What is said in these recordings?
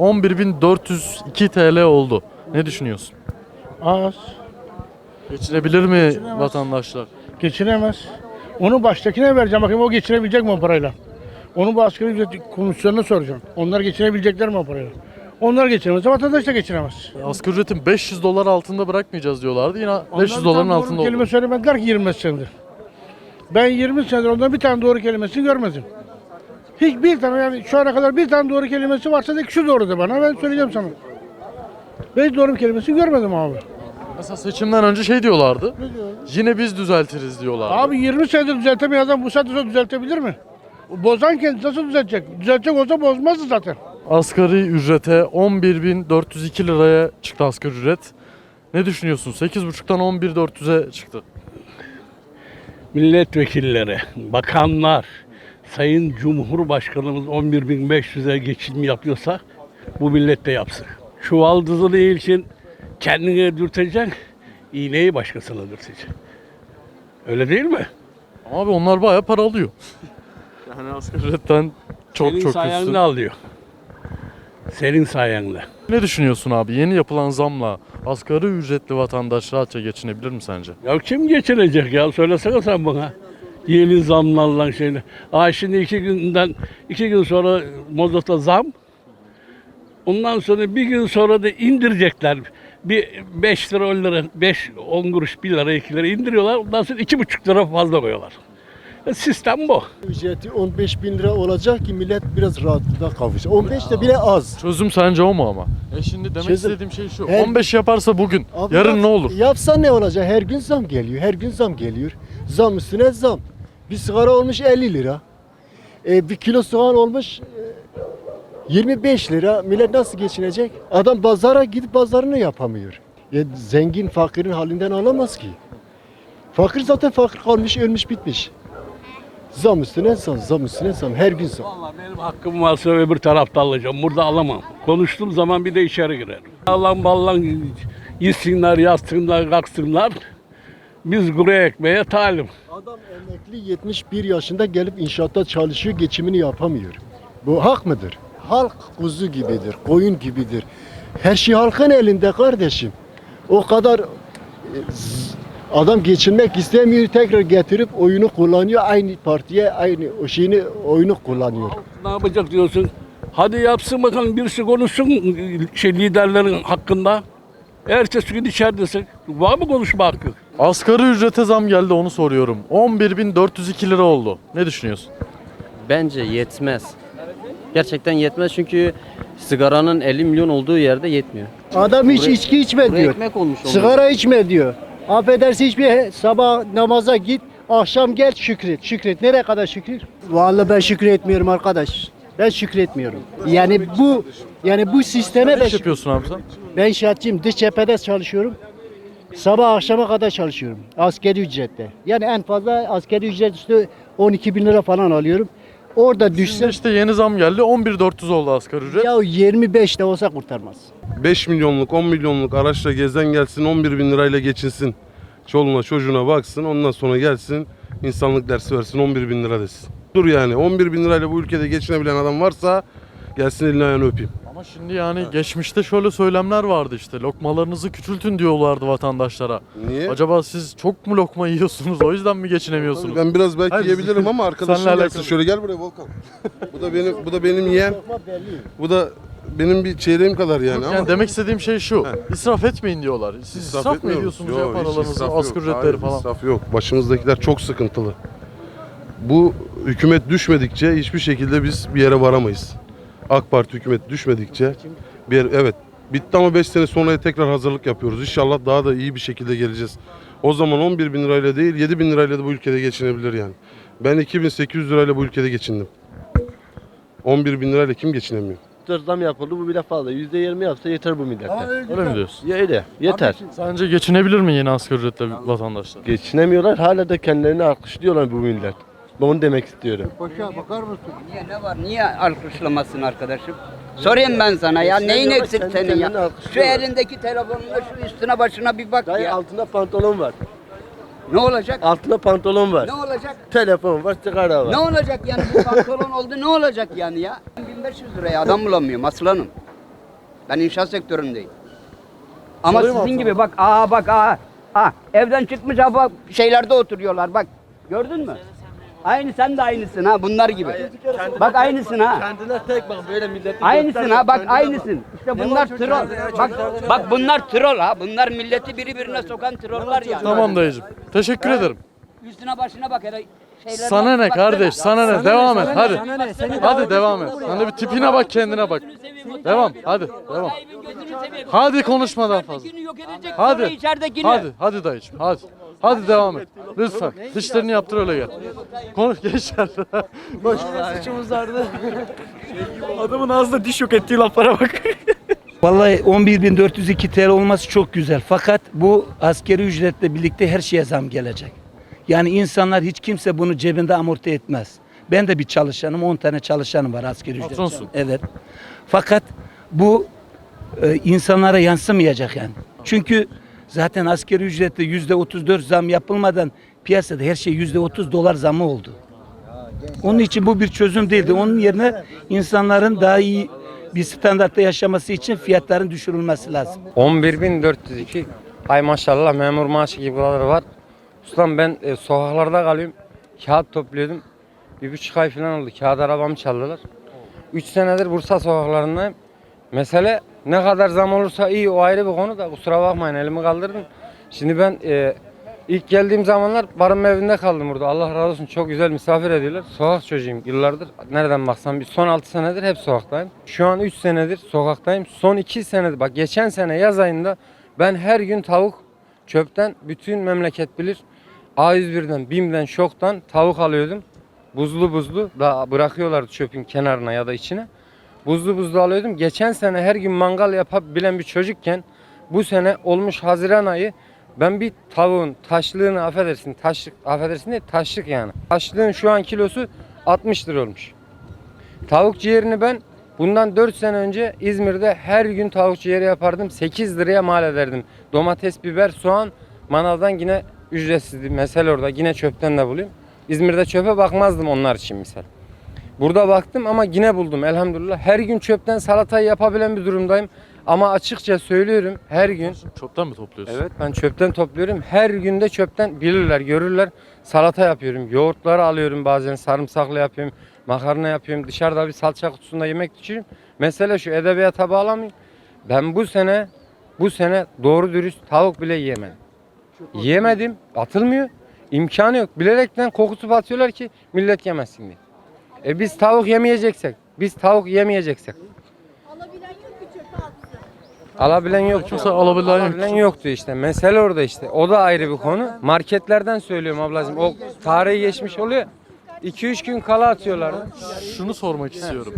11.402 TL oldu. Ne düşünüyorsun? Az. Geçinebilir mi Geçinemez. vatandaşlar? Geçinemez. Onu baştakine vereceğim. Bakayım o geçinebilecek mi o parayla? Onu bu asgari ücret komisyonuna soracağım. Onlar geçinebilecekler mi o parayla? Onlar geçinemez. Vatandaş da geçinemez. Asgari ücretin 500 dolar altında bırakmayacağız diyorlardı. Yine Onlar 500 bir doların altında kelime oldu. söylemediler ki 25 senedir. Ben 20 senedir ondan bir tane doğru kelimesini görmedim. Hiç bir tane yani şu ana kadar bir tane doğru kelimesi varsa da şu doğru de bana ben söyleyeceğim sana. Ben hiç doğru kelimesini görmedim abi. Mesela seçimden önce şey diyorlardı. Yine biz düzeltiriz diyorlardı. Abi 20 senedir düzeltemeyen adam bu saatte sonra düzeltebilir mi? Bozan kendisi nasıl düzeltecek? Düzeltecek olsa bozmazdı zaten. Asgari ücrete 11.402 liraya çıktı asgari ücret. Ne düşünüyorsun? 8.5'tan 11.400'e çıktı. milletvekilleri, bakanlar, Sayın Cumhurbaşkanımız 11.500'e geçilmi yapıyorsa bu millet de yapsın. Çuvaldızı değil için kendine dürteceksin, iğneyi başkasına dürteceksin. Öyle değil mi? Ama abi onlar bayağı para alıyor. yani asgari ücretten çok Senin çok sayende üstü. alıyor. Senin sayende. Ne düşünüyorsun abi? Yeni yapılan zamla asgari ücretli vatandaş rahatça geçinebilir mi sence? Ya kim geçirecek ya? Söylesene sen bana. Yeni zamlarla şeyle. Aa şimdi iki günden, iki gün sonra mozota zam. Ondan sonra bir gün sonra da indirecekler. Bir 5 lira 10 lira, 5 10 kuruş 1 lira 2 lira indiriyorlar. Ondan sonra 2,5 lira fazla koyuyorlar. E, Sistem bu. Ücreti 15 bin lira olacak ki millet biraz rahatlığa kavuşsun. 15 de bile az. Çözüm sence o mu ama? E şimdi demek Çözüm- istediğim şey şu. Her- 15 yaparsa bugün, Abi yarın yap- ne olur? Yapsa ne olacak? Her gün zam geliyor. Her gün zam geliyor. Zam üstüne zam. Bir sigara olmuş 50 lira. E, bir kilo soğan olmuş e, 25 lira. Millet nasıl geçinecek? Adam pazara gidip pazarını yapamıyor. Ya zengin fakirin halinden alamaz ki. Fakir zaten fakir kalmış, ölmüş, bitmiş. Zam üstüne zam, zam üstüne zam. Her gün zam. Vallahi benim hakkım varsa öbür tarafta alacağım. Burada alamam. Konuştuğum zaman bir de içeri girerim. Allah'ın ballan yesinler, yatsınlar, kalksınlar. Biz kuru ekmeğe talim. Adam emekli 71 yaşında gelip inşaatta çalışıyor, geçimini yapamıyor. Bu hak mıdır? Halk kuzu gibidir, koyun gibidir. Her şey halkın elinde kardeşim. O kadar e, adam geçinmek istemiyor, tekrar getirip oyunu kullanıyor. Aynı partiye, aynı o şeyini, oyunu kullanıyor. Ne yapacak diyorsun? Hadi yapsın bakalım birisi konuşsun şey liderlerin hakkında. Ertesi gün içeridesin. Var mı konuşma hakkı? Asgari ücrete zam geldi onu soruyorum. 11.402 lira oldu. Ne düşünüyorsun? Bence yetmez. Gerçekten yetmez çünkü sigaranın 50 milyon olduğu yerde yetmiyor. Adam hiç Buraya- içki içme Buraya diyor. ekmek olmuş. Sigara içme diyor. Affedersin hiçbir sabah namaza git, akşam gel şükret. Şükret. Nereye kadar şükür? Vallahi ben şükretmiyorum arkadaş. Ben şükretmiyorum. Yani bu yani bu sisteme Ne ben, iş yapıyorsun abi sen? ben inşaatçıyım. Dış cephede çalışıyorum. Sabah akşama kadar çalışıyorum. Askeri ücretle. Yani en fazla askeri ücret işte 12 bin lira falan alıyorum. Orada Şimdi düşse işte yeni zam geldi. 11.400 oldu asgari ücret. ya 25 de olsa kurtarmaz. 5 milyonluk 10 milyonluk araçla gezen gelsin 11 bin lirayla geçinsin. Çoluğuna çocuğuna baksın ondan sonra gelsin insanlık dersi versin 11 bin lira desin. Dur yani 11 bin lirayla bu ülkede geçinebilen adam varsa gelsin elini ayağını öpeyim. Ama şimdi yani geçmişte şöyle söylemler vardı işte. Lokmalarınızı küçültün diyorlardı vatandaşlara. Niye? Acaba siz çok mu lokma yiyorsunuz? O yüzden mi geçinemiyorsunuz? Ben biraz belki Hayır, yiyebilirim ama arkadaşım seninle gelsin. alakalı. Şöyle gel buraya Volkan. bu da benim bu da benim yeğen. Bu da benim bir çeyreğim kadar yani ama. Yani demek istediğim şey şu. israf etmeyin diyorlar. Siz israf, mı etmiyoruz. ediyorsunuz Yok, hiç paralarınızı, israf asgari ücretleri Hayır, falan? israf yok. Başımızdakiler çok sıkıntılı. Bu hükümet düşmedikçe hiçbir şekilde biz bir yere varamayız. AK Parti hükümet düşmedikçe bir evet bitti ama 5 sene sonraya tekrar hazırlık yapıyoruz. İnşallah daha da iyi bir şekilde geleceğiz. O zaman 11 bin lirayla değil 7 bin lirayla da bu ülkede geçinebilir yani. Ben 2800 lirayla bu ülkede geçindim. 11 bin lirayla kim geçinemiyor? zam yapıldı bu bile fazla. Yüzde yirmi yapsa yeter bu millete. Öyle mi diyorsun? Ya öyle yeter. Sence geçinebilir mi yeni asgari ücretle vatandaşlar? Geçinemiyorlar hala da kendilerini alkışlıyorlar bu millet. Ben onu demek istiyorum. Niye ne var? Niye alkışlamasın arkadaşım? Sorayım ben sana ya. Neyin eksik kendi senin ya? Şu elindeki telefonunda şu üstüne başına bir bak Dayı ya. altında pantolon var. Ne olacak? Altında pantolon var. Ne olacak? Telefon var, sigara var. Ne olacak yani bu pantolon oldu ne olacak yani ya? 1500 liraya adam bulamıyorum aslanım. Ben inşaat sektöründeyim. Ama Sorayım sizin gibi bak aa bak aa. Ha evden çıkmış ha bak şeylerde oturuyorlar bak. Gördün mü? Aynı sen de aynısın ha bunlar gibi. Bak aynısın ha. Kendine tek bak böyle milletin Aynısın ha bak aynısın. İşte bunlar troll. Bak bak bunlar troll ha. Bunlar milleti birbirine sokan troller ya. Tamam dayıcım. Teşekkür ederim. Üstüne başına bak hele. şeylerine Sana ne kardeş? Sana ne? Devam et. Hadi. Hadi devam et. Sen de bir tipine bak kendine bak. Devam. Hadi. Devam. Hadi konuşmadan fazla. İçeridekini yok edecek, Hadi. Hadi. Hadi dayıcım. Hadi. Hadi devam et. Lütfen. Dişlerini yaptır öyle gel. Konuş gençler. Bak. Adamın ağzında diş yok ettiği laflara bak. Vallahi 11.402 TL olması çok güzel. Fakat bu askeri ücretle birlikte her şeye zam gelecek. Yani insanlar hiç kimse bunu cebinde amorti etmez. Ben de bir çalışanım, 10 tane çalışanım var askeri ücret. Patronsun. Evet. Fakat bu e, insanlara yansımayacak yani. Çünkü zaten askeri ücrette yüzde 34 zam yapılmadan piyasada her şey yüzde 30 dolar zamı oldu. Onun için bu bir çözüm değildi. Onun yerine insanların daha iyi bir standartta yaşaması için fiyatların düşürülmesi lazım. 11.402 ay maşallah memur maaşı gibileri var. Ustam ben e, sokaklarda kalıyorum. Kağıt topluyordum. Bir buçuk ay falan oldu. Kağıt arabamı çaldılar. Üç senedir Bursa sokaklarındayım. Mesele ne kadar zam olursa iyi o ayrı bir konu da kusura bakmayın elimi kaldırdım. Şimdi ben e, ilk geldiğim zamanlar barınma evinde kaldım burada. Allah razı olsun çok güzel misafir ediyorlar. Sokak çocuğuyum yıllardır. Nereden baksam bir son 6 senedir hep sokaktayım. Şu an 3 senedir sokaktayım. Son 2 senedir bak geçen sene yaz ayında ben her gün tavuk çöpten bütün memleket bilir. A101'den, BİM'den, Şok'tan tavuk alıyordum. Buzlu buzlu da bırakıyorlardı çöpün kenarına ya da içine. Buzlu buzlu alıyordum. Geçen sene her gün mangal yapabilen bir çocukken bu sene olmuş Haziran ayı ben bir tavuğun taşlığını affedersin, taşlık affedersin değil taşlık yani. Taşlığın şu an kilosu 60 lira olmuş. Tavuk ciğerini ben bundan 4 sene önce İzmir'de her gün tavuk ciğeri yapardım. 8 liraya mal ederdim. Domates, biber, soğan manavdan yine ücretsizdi. Mesele orada yine çöpten de bulayım. İzmir'de çöpe bakmazdım onlar için misal. Burada baktım ama yine buldum elhamdülillah. Her gün çöpten salatayı yapabilen bir durumdayım. Ama açıkça söylüyorum her gün Çöpten mi topluyorsun? Evet ben çöpten topluyorum. Her günde çöpten bilirler, görürler. Salata yapıyorum. Yoğurtları alıyorum bazen sarımsaklı yapıyorum. Makarna yapıyorum. Dışarıda bir salça kutusunda yemek düşürüyorum. Mesele şu edebiyata bağlamayın. Ben bu sene bu sene doğru dürüst tavuk bile yiyemedim. Yiyemedim. Atılmıyor. İmkanı yok. Bilerekten kokusu batıyorlar ki millet yemesin diye. E biz tavuk yemeyeceksek, biz tavuk yemeyeceksek. Alabilen yok. Kimse alabilen yok. Alabilen yoktu işte. Mesele orada işte. O da ayrı bir konu. Marketlerden söylüyorum ablacığım. O tarihi geçmiş oluyor. 2-3 gün kala atıyorlar. Şunu sormak istiyorum.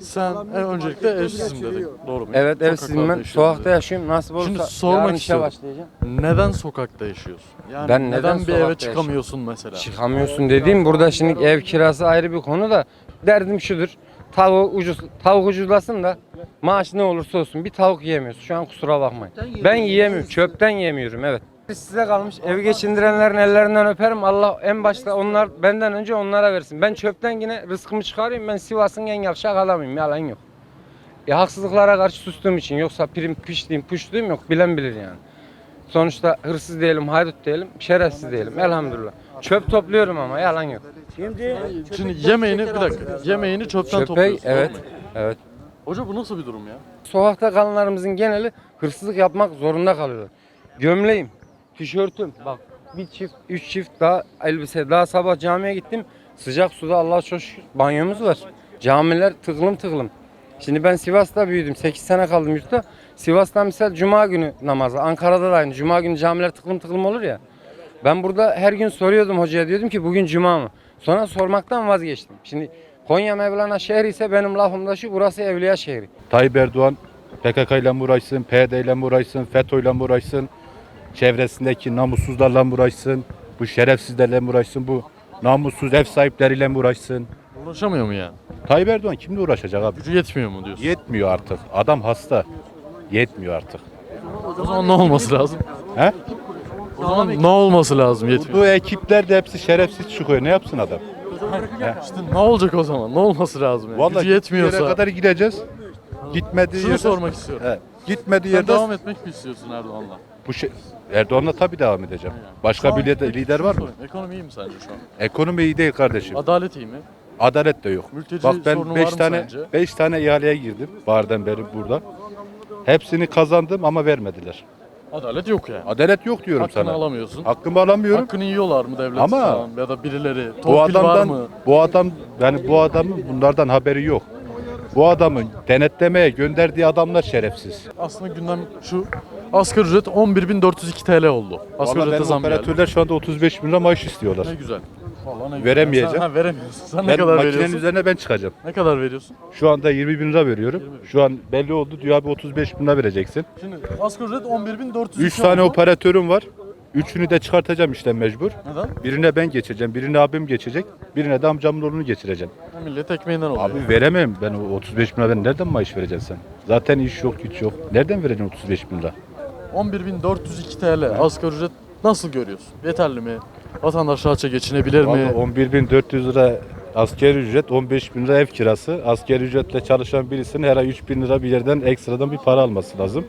Sen en öncelikle evsizim dedin. Doğru mu? Evet evsizim ben. Sokakta yaşıyorum. Nasip olursa Şimdi sormak yarın işe istiyorum. başlayacağım. Neden sokakta yaşıyorsun? Yani Ben neden, neden bir sokakta eve çıkamıyorsun mesela? Çıkamıyorsun dediğim burada şimdi ev kirası ayrı bir konu da derdim şudur. Tavuk ucuz tavuk ucuzlasın da maaş ne olursa olsun bir tavuk yiyemiyorsun. Şu an kusura bakmayın. Ben yiyemiyorum. Çöpten yiyemiyorum evet. Size kalmış. Evi geçindirenlerin ellerinden öperim. Allah en başta onlar benden önce onlara versin. Ben çöpten yine rızkımı çıkarayım. Ben Sivas'ın en yavşak adamıyım. Yalan yok. E, haksızlıklara karşı sustuğum için yoksa prim piştiğim puştuğum yok. Bilen bilir yani. Sonuçta hırsız diyelim, haydut diyelim, şerefsiz diyelim. Elhamdülillah. Çöp topluyorum ama yalan yok. Şimdi yemeğini bir dakika. Yemeğini çöpten Çöpe topluyorsun. evet. Evet. Hoca bu nasıl bir durum ya? Sokakta kalanlarımızın geneli hırsızlık yapmak zorunda kalıyorlar. Gömleğim, tişörtüm bak bir çift, üç çift daha elbise. Daha sabah camiye gittim. Sıcak suda Allah'a çok şükür banyomuz var. Camiler tıklım tıklım. Şimdi ben Sivas'ta büyüdüm. 8 sene kaldım yurtta. Sivas'ta misal cuma günü namazı. Ankara'da da aynı. Cuma günü camiler tıklım tıklım olur ya. Ben burada her gün soruyordum hocaya diyordum ki bugün cuma mı? Sonra sormaktan vazgeçtim. Şimdi Konya Mevlana şehri ise benim lafımda şu burası Evliya şehri. Tayyip Erdoğan PKK ile mi uğraşsın, PYD ile mi uğraşsın, FETÖ ile mi uğraşsın, çevresindeki namussuzlarla mı uğraşsın, bu şerefsizlerle mi uğraşsın, bu namussuz ev sahipleriyle mi uğraşsın? Uğraşamıyor mu yani? Tayyip Erdoğan kimle uğraşacak abi? Gücü yetmiyor mu diyorsun? Yetmiyor artık. Adam hasta. Yetmiyor artık. O zaman ne olması lazım? He? O zaman ne olması lazım yetmiyor? Bu ekipler de hepsi şerefsiz çıkıyor. Ne yapsın adam? İşte ne olacak o zaman? Ne olması lazım yani? Vallahi Gücü yetmiyorsa yetmiyorsa. kadar gideceğiz. Gitmediği Şunu yerde, sormak istiyorum. He, gitmediği Sen yerde devam etmek mi istiyorsun Erdoğan'la? Bu şey Erdoğan'la tabii devam edeceğim. Başka Şu an- bir lider, lider var mı? Ekonomi iyi mi sence şu an? Ekonomi iyi değil kardeşim. Adalet iyi mi? Adalet de yok. Mülteci Bak sorunu ben var 5 mı tane sence? 5 tane ihaleye girdim bardan beri burada. Hepsini kazandım ama vermediler. Adalet yok yani. Adalet yok diyorum Hakkını sana. alamıyorsun. Hakkımı alamıyorum. Hakkını yiyorlar mı devlet Ama falan ya da birileri? bu Torpil var adamdan mı? bu adam yani bu adamın bunlardan haberi yok. Bu adamın denetlemeye gönderdiği adamlar şerefsiz. Aslında gündem şu asgari ücret 11.402 TL oldu. Asgari Vallahi ücrete benim zam geldi. operatörler şu anda 35 bin lira maaş istiyorlar. Ne güzel. Vallahi ne güzel. Veremeyeceğim. Sen, ha, veremiyorsun. Sen ne Ben kadar makinenin veriyorsun? üzerine ben çıkacağım. Ne kadar veriyorsun? Şu anda 20 bin lira veriyorum. Şu an belli oldu diyor abi 35 bin lira vereceksin. Şimdi asgari ücret 11.402 3 tane oldu. operatörüm var. Üçünü de çıkartacağım işte mecbur. Neden? Birine ben geçeceğim, birine abim geçecek, birine de amcamın oğlunu geçireceğim. Ha, millet ekmeğinden oluyor. Abi veremem ben o 35 bin liradan nereden maaş vereceksin sen? Zaten iş yok, güç yok. Nereden vereceksin 35 bin lira? 11.402 TL asgari ücret nasıl görüyorsun? Yeterli mi? Vatandaş rahatça geçinebilir mi? Vallahi 11.400 lira askeri ücret, 15 bin lira ev kirası. Askeri ücretle çalışan birisinin her ay 3 bin lira bir yerden ekstradan bir para alması lazım.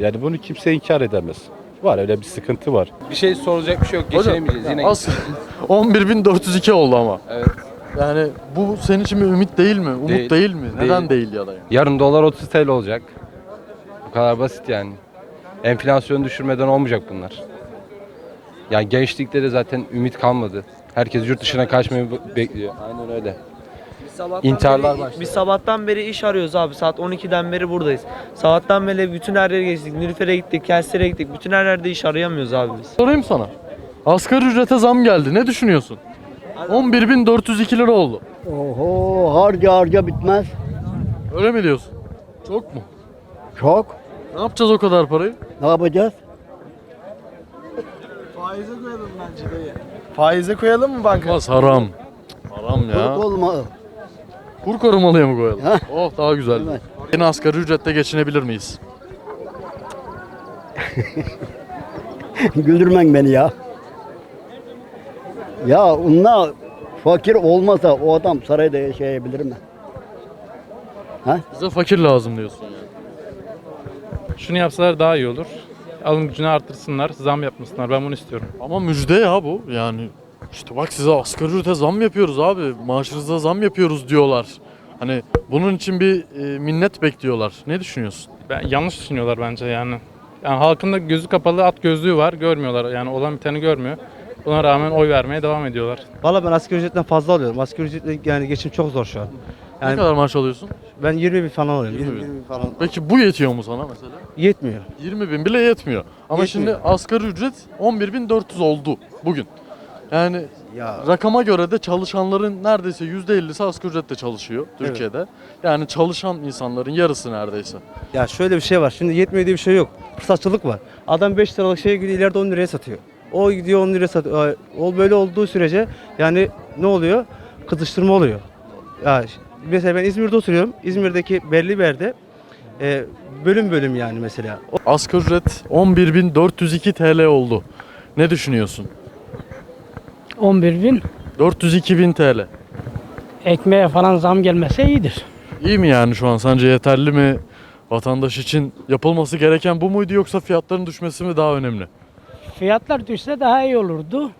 Yani bunu kimse inkar edemez. Var öyle bir sıkıntı var. Bir şey soracak bir şey yok. Hocam, as 11.402 oldu ama. Evet. Yani bu senin için bir ümit değil mi? Umut değil, Değil. mi? Neden Değil. değil ya da yani? Yarın dolar 30 TL olacak. Bu kadar basit yani. Enflasyonu düşürmeden olmayacak bunlar. Yani gençlikte de zaten ümit kalmadı. Herkes yurt dışına kaçmayı be- bekliyor. Aynen öyle. İntiharlar başladı. Biz sabahtan beri iş arıyoruz abi. Saat 12'den beri buradayız. Sabahtan beri bütün her yere geçtik. Nilüfer'e gittik, Kelser'e gittik. Bütün her yerde iş arayamıyoruz abi biz. Sorayım sana. Asgari ücrete zam geldi. Ne düşünüyorsun? 11.402 lira oldu. Oho harca harca bitmez. Öyle mi diyorsun? Çok mu? Çok. Ne yapacağız o kadar parayı? Ne yapacağız? Faize koyalım mı banka? Olmaz haram. Haram ya. Çok olma. Kur korumalıya mı koyalım? Heh. Oh daha güzel. Evet. Yine asgari ücretle geçinebilir miyiz? Güldürmen beni ya. Ya onlar fakir olmasa o adam sarayda yaşayabilir mi? Bize fakir lazım diyorsun yani. Şunu yapsalar daha iyi olur. Alım gücünü artırsınlar, zam yapmasınlar. Ben bunu istiyorum. Ama müjde ya bu. Yani işte bak size asgari ücrete zam yapıyoruz abi. Maaşınıza zam yapıyoruz diyorlar. Hani bunun için bir e, minnet bekliyorlar. Ne düşünüyorsun? Ben, yanlış düşünüyorlar bence yani. Yani halkın da gözü kapalı at gözlüğü var. Görmüyorlar. Yani olan biteni görmüyor. Buna rağmen oy vermeye devam ediyorlar. Valla ben asgari ücretten fazla alıyorum. Asgari ücretle yani geçim çok zor şu an. ne kadar maaş alıyorsun? Ben 20 bin falan alıyorum. 20 bin. 20 bin falan. Peki bu yetiyor mu sana mesela? Yetmiyor. 20 bin bile yetmiyor. Ama Yetmiyor. şimdi asgari ücret 11.400 oldu bugün. Yani Ya rakama göre de çalışanların neredeyse %50'si asgari ücretle çalışıyor Türkiye'de. Yani çalışan insanların yarısı neredeyse. Ya şöyle bir şey var. Şimdi yetmiyor diye bir şey yok. Fırsatçılık var. Adam 5 liralık şeye gidiyor ileride 10 liraya satıyor. O gidiyor 10 liraya satıyor. O böyle olduğu sürece yani ne oluyor? Kızıştırma oluyor. Ya ş- mesela ben İzmir'de oturuyorum. İzmir'deki belli bir yerde e, bölüm bölüm yani mesela. O- Asgari ücret 11.402 TL oldu. Ne düşünüyorsun? 11 bin 402 bin TL. ekmeğe falan zam gelmese iyidir. İyi mi yani şu an? Sence yeterli mi? Vatandaş için yapılması gereken bu muydu yoksa fiyatların düşmesi mi daha önemli? Fiyatlar düşse daha iyi olurdu.